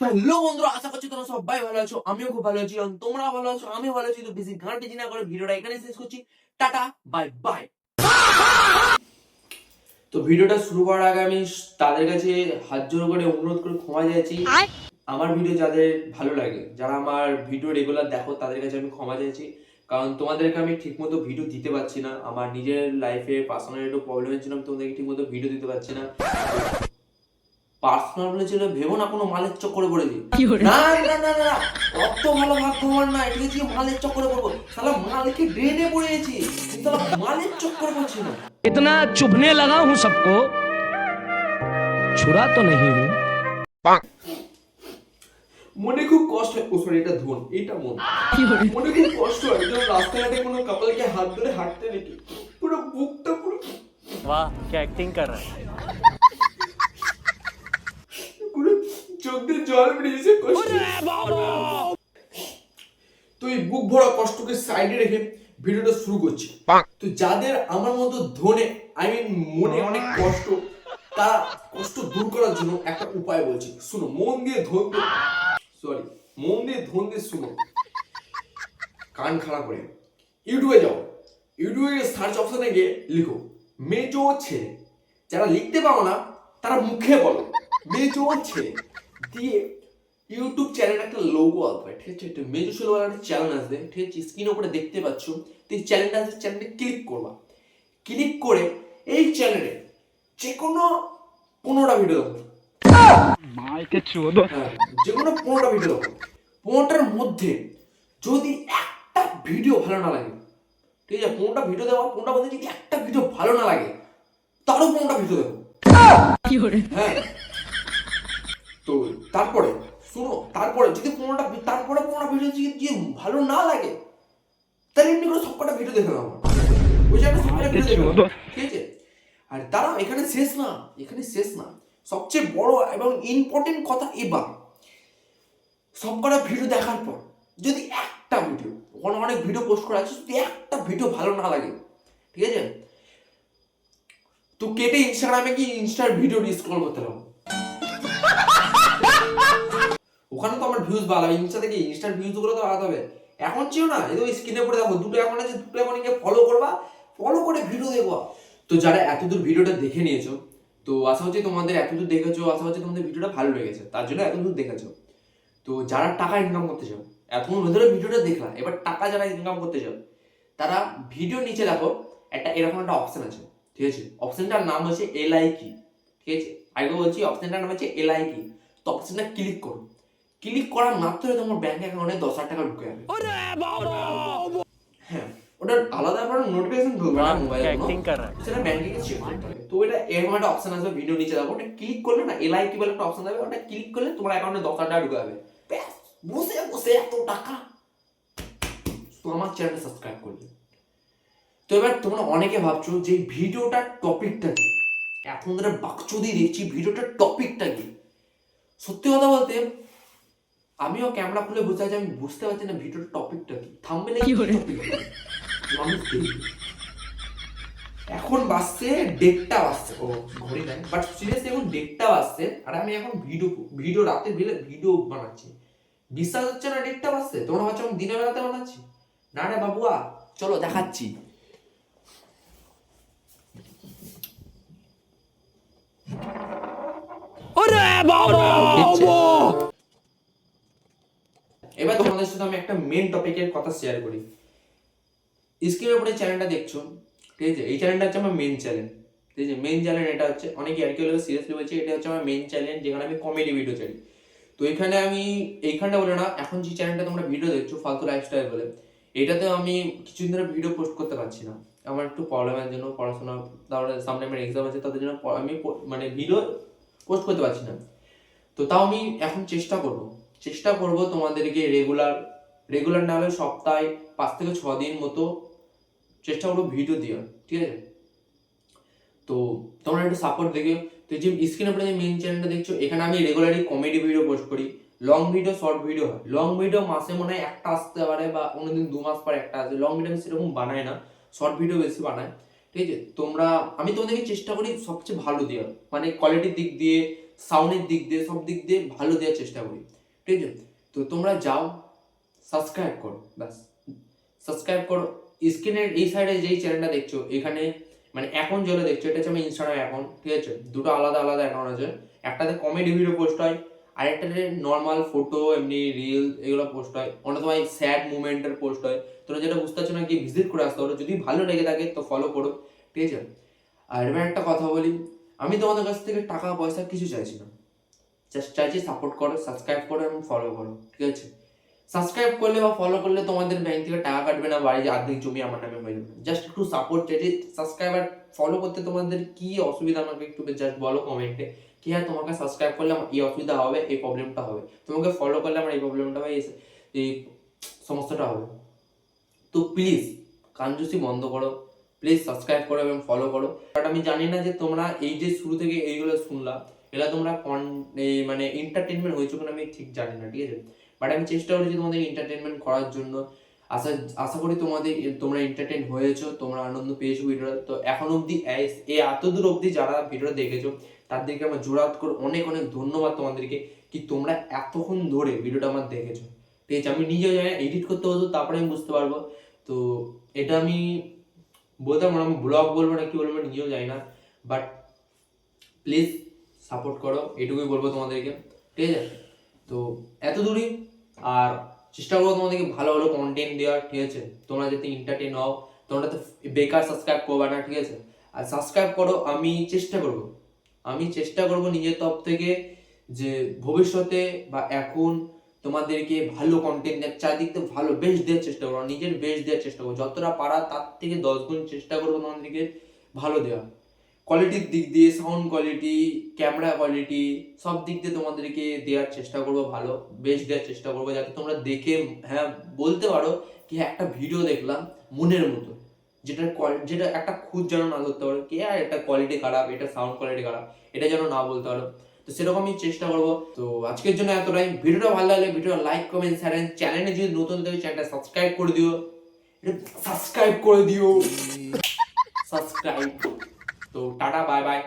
Hello বন্ধুরা আশা করছি তোমরা সবাই ভালো আছো আমিও খুব ভালো আছি এবং তোমরা ভালো আছো আমিও ভালো আছি। তো বেশি গান টেজি না করে ভিডিওটা এখানে শেষ করছি। Tata bye bye. তো ভিডিওটা শুরু করার আগে আমি তাদের কাছে হাত জোর করে অনুরোধ করে ক্ষমা চাইছি। আমার ভিডিও যাদের ভালো লাগে যারা আমার ভিডিও রেগুলার দেখো তাদের কাছে আমি ক্ষমা চাইছি। কারণ তোমাদেরকে আমি ঠিকমতো ভিডিও দিতে পারছি না। আমার নিজের লাইফে পার্সোনাল একটু প্রবলেমের জন্য আমি তোমাদেরকে ঠিকমতো ভিডিও দিতে পারছি না। পার্সোনাল বলে ছিল ভেবো না কোনো মালের চক্করে পড়েছি না না না না অত ভালো ভাগ্য আমার না এটা যে মালের চক্করে পড়বো সালা মালকে ড্রেনে পড়ে গেছি সালা মালের চক্করে পড়ছি না इतना चुभने लगा हूं सबको छुरा तो नहीं हूं মনে খুব কষ্ট হয় ও সরি এটা ধন এটা মন মনে খুব কষ্ট হয় যখন রাস্তাঘাটে কোনো কাপলকে হাত ধরে হাঁটতে দেখি পুরো বুকটা পুরো वाह क्या एक्टिंग कर रहा है চোখ দিয়ে জল বেরিয়েছে তো এই বুক ভরা কষ্টকে সাইডে রেখে ভিডিওটা শুরু করছি। তো যাদের আমার মতো ধনে আই মিন মনে অনেক কষ্ট তারা কষ্ট দূর করার জন্য একটা উপায় বলছি। শুনো মন দিয়ে ধন সরি মন দিয়ে ধন দিয়ে শুনো। কান খাড়া করে। ইউটিউবে যাও। ইউটিউবে সার্চ অপশনে গিয়ে লিখো মেজো ছেলে। যারা লিখতে পারো না তারা মুখে বলো মেজো ছেলে। দিয়ে ইউটিউব চ্যানেল একটা লোগো আসবে ঠিক আছে? একটা মেজো বলে একটা চ্যানেল আসবে ঠিক আছে? স্ক্রিনের উপরে দেখতে পাচ্ছ তো এই চ্যানেলটা আছে চ্যানেলটা ক্লিক করবা। ক্লিক করে এই চ্যানেলে যে কোনো পনেরোটা ভিডিও দেখো। হ্যাঁ, যে কোনো পনেরোটা ভিডিও দেখো। পনেরোটার মধ্যে যদি একটা ভিডিও ভালো না লাগে ঠিক আছে? পনেরোটা ভিডিও দেওয়া পনেরোটা মধ্যে যদি একটা ভিডিও ভালো না লাগে তারও পনেরোটা ভিডিও দেখো। হ্যাঁ তারপরে শোনো তারপরে যদি পনেরোটা তারপরে পনেরোটা ভিডিও যদি ভালো না লাগে তাহলে এমনি করে সবকটা ভিডিও দেখে নাও। বুঝে আমি সবকটা ভিডিও দেখে নাও। ঠিক আছে? আর দাঁড়াও এখানে শেষ না এখানে শেষ না। সবচেয়ে বড় এবং ইম্পর্টেন্ট কথা এবার। সবকটা ভিডিও দেখার পর যদি একটা ভিডিও ওখানে অনেক ভিডিও পোস্ট করা আছে যদি একটা ভিডিও ভালো না লাগে ঠিক আছে? তো কেটে ইনস্টাগ্রামে কি ইনস্টার ভিডিও স্ক্রল করতে লাগো ওখানে তো আমার ভিউজ ভালো ইনস্টা থেকে ইনস্টার ভিউজগুলো তো আলাদা হবে। এখন চেয়েও না, এই স্ক্রিনে পড়ে দেখো দুটো এখন আছে, দুটো এখন গিয়ে ফলো করবা ফলো করে ভিডিও দেখবা। তো যারা এতদূর ভিডিওটা দেখে নিয়েছো, তো আশা হচ্ছে তোমাদের এতদূর দেখেছ, আশা হচ্ছে তোমাদের ভিডিওটা ভালো লেগেছে, তার জন্য এতদূর দেখেছ। তো যারা টাকা ইনকাম করতে চাও, এতক্ষণ ভেতরে ভিডিওটা দেখলাম, এবার টাকা যারা ইনকাম করতে চাও, তারা ভিডিও নিচে দেখো, একটা এরকম একটা অপশন আছে, ঠিক আছে? অপশনটার নাম হচ্ছে এল আই কি ঠিক আছে? আগে বলছি অপশনটার নাম হচ্ছে এল আই কি তো অপশনটা ক্লিক করো। ক্লিক করা মাত্রই তোমার ব্যাংক অ্যাকাউন্টে দশ হাজার টাকা ঢুকে যাবে। হ্যাঁ ওটা আলাদা করে নোটিফিকেশন ঢুকবে না মোবাইলে সেটা ব্যাংকে গিয়ে চেক করতে তো এটা এরকম একটা অপশন আসবে ভিডিও নিচে যাব। ওটা ক্লিক করলে না এলআই কি বলে একটা অপশন আসবে ওটা ক্লিক করলে তোমার অ্যাকাউন্টে দশ হাজার টাকা ঢুকে যাবে। ব্যাস বসে বসে এত টাকা। তো আমার চ্যানেল সাবস্ক্রাইব করবে। তো এবার তোমরা অনেকে ভাবছ যে ভিডিওটার টপিকটা কি? এখন ধরে বাকচুদি দেখছি ভিডিওটার টপিকটা কি? সত্যি কথা বলতে আমিও ক্যামেরা খুলে বুঝতে পারছি আমি বুঝতে পারছি না ভিডিওর টপিকটা কি থামবে কি টপিক মানুষ এখন বাজছে ডেটটা বাজছে ও ঘড়ি নাই বাট সিরিয়াসলি এখন ডেটটা বাজছে আর আমি এখন ভিডিও ভিডিও রাতে বিলে ভিডিও বানাচ্ছি বিশ্বাস হচ্ছে না ডেটটা বাজছে তোমরা ভাবছ আমি দিনের বেলাতে বানাচ্ছি না রে বাবুয়া চলো দেখাচ্ছি এবার তোমাদের সাথে আমি একটা মেন টপিকের কথা শেয়ার করি। স্ক্রিনের উপরে চ্যানেলটা দেখছ, ঠিক আছে? এই চ্যানেলটা হচ্ছে আমার মেন চ্যানেল ঠিক আছে? মেন চ্যানেল এটা হচ্ছে, অনেক আর সিরিয়াসলি বলছি, এটা হচ্ছে আমার মেন চ্যানেল যেখানে আমি কমেডি ভিডিও ছাড়ি। তো এখানে আমি, এইখানটা বলে না, এখন যে চ্যানেলটা তোমরা ভিডিও দেখছ, ফালতু লাইফস্টাইল বলে, এটাতে আমি কিছুদিন ধরে ভিডিও পোস্ট করতে পারছি না। আমার একটু প্রবলেমের জন্য, পড়াশোনা, তারপরে সামনে আমার এক্সাম আছে, তাদের জন্য আমি মানে ভিডিও পোস্ট করতে পারছি না। তো তাও আমি এখন চেষ্টা করব। চেষ্টা করব তোমাদেরকে রেগুলার রেগুলার না হলে সপ্তাহে পাঁচ থেকে ছ দিন মতো চেষ্টা করব ভিডিও দেওয়ার, ঠিক আছে? তো তোমরা একটু সাপোর্ট দেখে, তো যে স্ক্রিনের উপরে যে মেন চ্যানেলটা দেখছ, এখানে আমি রেগুলারলি কমেডি ভিডিও পোস্ট করি। লং ভিডিও শর্ট ভিডিও হয়। লং ভিডিও মাসে মনে হয় একটা আসতে পারে বা অন্যদিন দু মাস পর একটা আসে। লং ভিডিও আমি সেরকম বানাই না। শর্ট ভিডিও বেশি বানাই। ঠিক আছে? তোমরা, আমি তোমাদেরকে চেষ্টা করি সবচেয়ে ভালো দেওয়ার। মানে কোয়ালিটির দিক দিয়ে সাউন্ডের দিক দিয়ে, সব দিক দিয়ে ভালো দেওয়ার চেষ্টা করি। ঠিক আছে? তো তোমরা যাও সাবস্ক্রাইব করো, ব্যাস। সাবস্ক্রাইব করো। স্ক্রিনের এই সাইডে যেই চ্যানেলটা দেখছ, এখানে মানে এখন যেটা দেখছ, এটা হচ্ছে আমার ইনস্টাগ্রাম অ্যাকাউন্ট ঠিক আছে? দুটো আলাদা আলাদা অ্যাকাউন্ট আছে। একটাতে কমেডি ভিডিও পোস্ট হয়, আরেকটাতে নর্মাল ফটো এমনি রিল এগুলো পোস্ট হয়। অনেক সময় স্যাড মুভমেন্টের পোস্ট হয়। তোমরা যেটা বুঝতে পারছ না, কি ভিজিট করে আসতে পারো যদি ভালো লেগে থাকে, তো ফলো করো, ঠিক আছে? আর এবার একটা কথা বলি, আমি তোমাদের কাছ থেকে টাকা পয়সা কিছু চাইছি না। জাস্ট চাইছি সাপোর্ট করো সাবস্ক্রাইব করো এবং ফলো করো, ঠিক আছে? সাবস্ক্রাইব করলে বা ফলো করলে তোমাদের ব্যাংক থেকে টাকা কাটবে না, বাড়ি আর্ধেক জমি আমার নামে হয়ে যাবে। জাস্ট একটু সাপোর্ট চাইছি সাবস্ক্রাইব আর ফলো করতে তোমাদের কি অসুবিধা আমাকে একটু জাস্ট বলো কমেন্টে কি হ্যাঁ তোমাকে সাবস্ক্রাইব করলে আমার এই অসুবিধা হবে, এই প্রবলেমটা হবে। তোমাকে ফলো করলে আমার এই প্রবলেমটা হবে এই- সমস্যাটা হবে। তো প্লিজ কাঞ্জুসি বন্ধ করো। প্লিজ সাবস্ক্রাইব করো এবং ফলো করো। বাট আমি জানি না যে তোমরা এই যে শুরু থেকে এইগুলো শুনলা এগুলো তোমরা কন মানে এন্টারটেনমেন্ট হয়েছো কিনা আমি ঠিক জানি না ঠিক আছে? বাট আমি চেষ্টা করেছি তোমাদের এন্টারটেনমেন্ট করার জন্য। আশা আশা করি তোমাদের তোমরা এন্টারটেন হয়েছো তোমরা আনন্দ পেয়েছ ভিডিওটা। তো এখন অবধি এই এত দূর অবধি যারা ভিডিওটা দেখেছ তাদেরকে আমার জোড়াত করে অনেক অনেক ধন্যবাদ তোমাদেরকে কি তোমরা এতক্ষণ ধরে ভিডিওটা আমার দেখেছ। ঠিক আছে আমি জানি এডিট করতে হতো তারপরে আমি বুঝতে পারব। তো এটা আমি বলতে পারব না, আমি ব্লগ বলব না কি বলব নিজেও জানি না। বাট প্লিজ সাপোর্ট করো এটুকুই বলব তোমাদেরকে, ঠিক আছে? তো এত দূরই, আর চেষ্টা করব তোমাদেরকে ভালো ভালো কন্টেন্ট দেওয়ার, ঠিক আছে? তোমরা যাতে এন্টারটেন হও, তোমরা তো বেকার সাবস্ক্রাইব করবে না, ঠিক আছে? আর সাবস্ক্রাইব করো, আমি চেষ্টা করব, আমি চেষ্টা করব নিজের তরফ থেকে যে ভবিষ্যতে বা এখন তোমাদেরকে ভালো কন্টেন্ট দেওয়ার, চারদিক থেকে ভালো বেস্ট দেওয়ার চেষ্টা করব, নিজের বেস্ট দেওয়ার চেষ্টা করব। যতটা পারা তার থেকে দশ গুণ চেষ্টা করব তোমাদেরকে ভালো দেওয়া কোয়ালিটির দিক দিয়ে সাউন্ড কোয়ালিটি ক্যামেরা কোয়ালিটি সব দিক দিয়ে তোমাদেরকে দেওয়ার চেষ্টা করব ভালো বেস্ট দেওয়ার চেষ্টা করব যাতে তোমরা দেখে হ্যাঁ বলতে পারো কি হ্যাঁ, একটা ভিডিও দেখলাম মনের মতো যেটা যেটা একটা খুদ যেন না ধরতে পারো কি আর এটা কোয়ালিটি খারাপ এটা সাউন্ড কোয়ালিটি খারাপ এটা যেন না বলতে পারো তো সেরকমই চেষ্টা করব তো আজকের জন্য এতটাই ভিডিওটা ভালো লাগলে ভিডিও লাইক কমেন্ট শেয়ার চ্যানেলে যদি নতুন থাকে চ্যানেলটা সাবস্ক্রাইব করে দিও সাবস্ক্রাইব করে দিও সাবস্ক্রাইব তো টাটা বাই বাই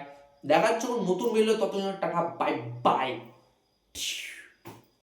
দেখার দেখাচ্ছ নতুন ভিডিও ততজন টাটা বাই বাই